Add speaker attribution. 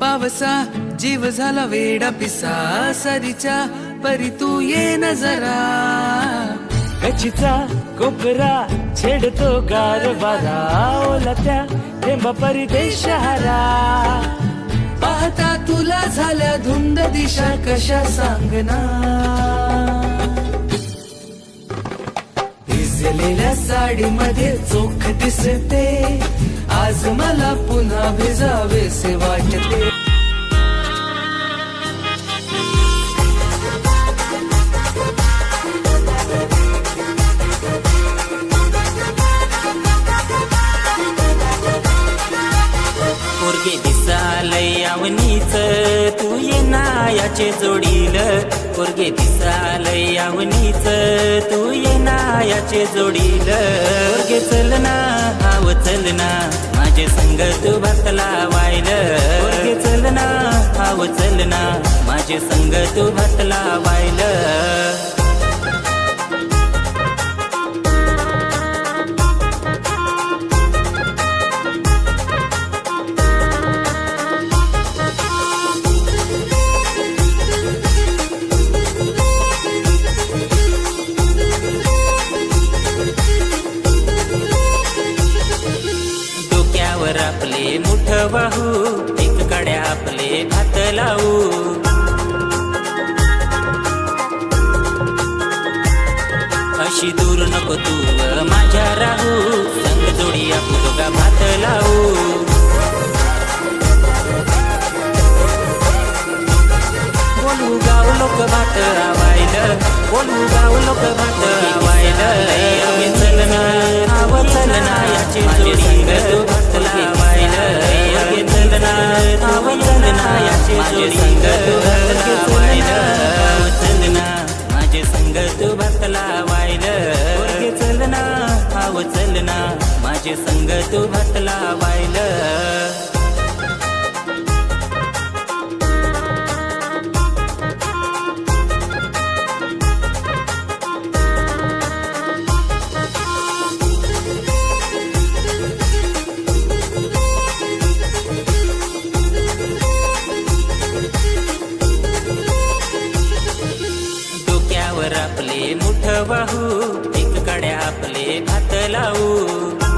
Speaker 1: पावसा जीव झाला वेडा पिसा सरीच्या परी तू ये नजरा जरा.
Speaker 2: कोपरा छेडतो गारवारा ओला त्या थेंबा परिदेश हरा.
Speaker 1: पाहता तुला झाल्या धुंद दिशा कशा सांगना. भिजलेल्या साडीमध्ये चोख दिसते. आज मला पुन्हा भिजावे
Speaker 3: सेवा दिसालय आवनीच तू ये ना याचे जोडील. पोरगे दिसालय आवनीच तू ये ना याचे जोडील. पोरगे चल ना आव चल ना माझे संग तू भातला वाईल पोरगे चल ना आव चल ना माझे संग तू भातला वाईल तर आपले मुठ वाहू एक कड्या आपले भात लावू. अशी दूर नको तू माझ्या राहू संग जोडी आपण दोघा भात लावू. बोलू गाव लोक भात माझे संग तू भात चल ना माझे संग तू भात लावायलं चल ना आव चल ना माझे संग तू भात लावायलं मुठ वाहू एक गड्या आपले भात लावू.